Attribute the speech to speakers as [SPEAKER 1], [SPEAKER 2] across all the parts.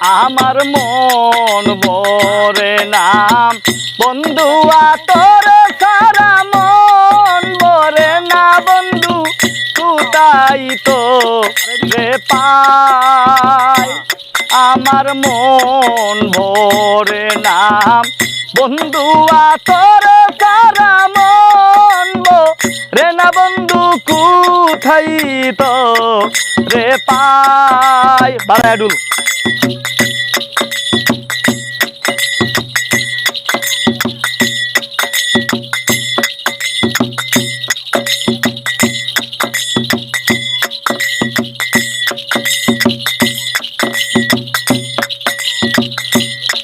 [SPEAKER 1] আমার মন বরে নাম। বন্ধুয়া তোর সারা মন বরে না বন্ধু তুতাই তো রে পাই। আমার মন ভরে নাম। বন্ধুয়া তোর সারা মন রে না বন্ধু কুথাই তো রে পাই। বাড়াডুল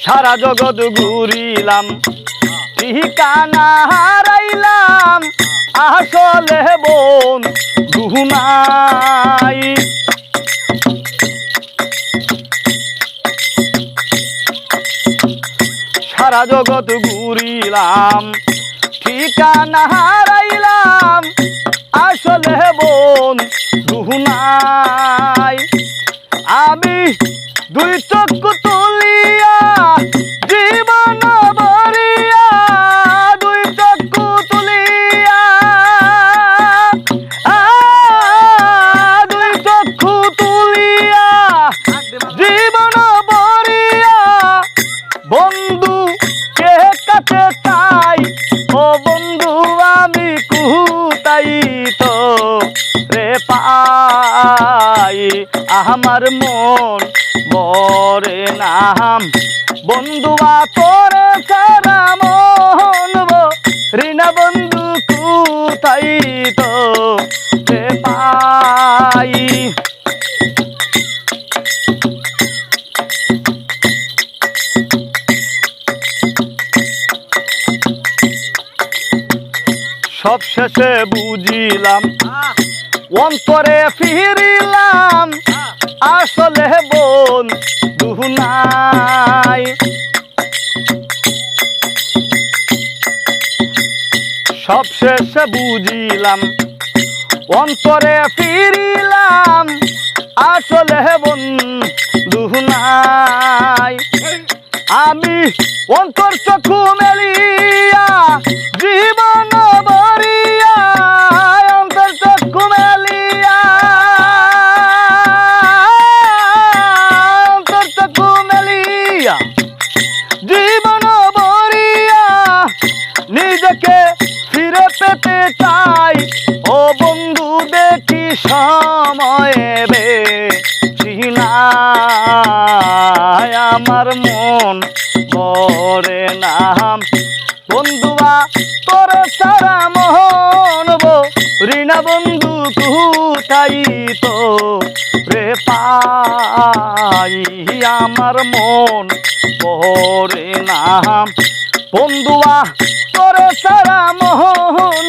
[SPEAKER 1] সারা জগৎ ঘুরিলাম ঠিকানা হারাইলাম আসলে বোন গুহুনাই সারা জগৎ ঘুরিলাম। ঠিকানা হারাইলাম আসলে বোন দুহুনাই আমি দুই চক্ষু আমার মন বরে নাম বন্ধুয়া তোর সারা মন ঋণা বন্ধু কুতাই তো পাই? সব শেষে বুঝিলাম অন্তরে ফিরিলাম আসলে বোন দুহুনাই সব শেষে বুঝিলাম, অন্তরে ফিরিলাম, আসলে বোন দুহুনাই আমি অন্তর চক্ষু মেলিয়া জীবন সময়ে বে চিনায় আমার মন বরে নাম। বন্ধুয়া তোর সারা মোহন বো ঋণা বন্ধু কুতাই তো রে পাই। আমার মন বরে নাম। বন্ধুয়া তোর সারা মোহন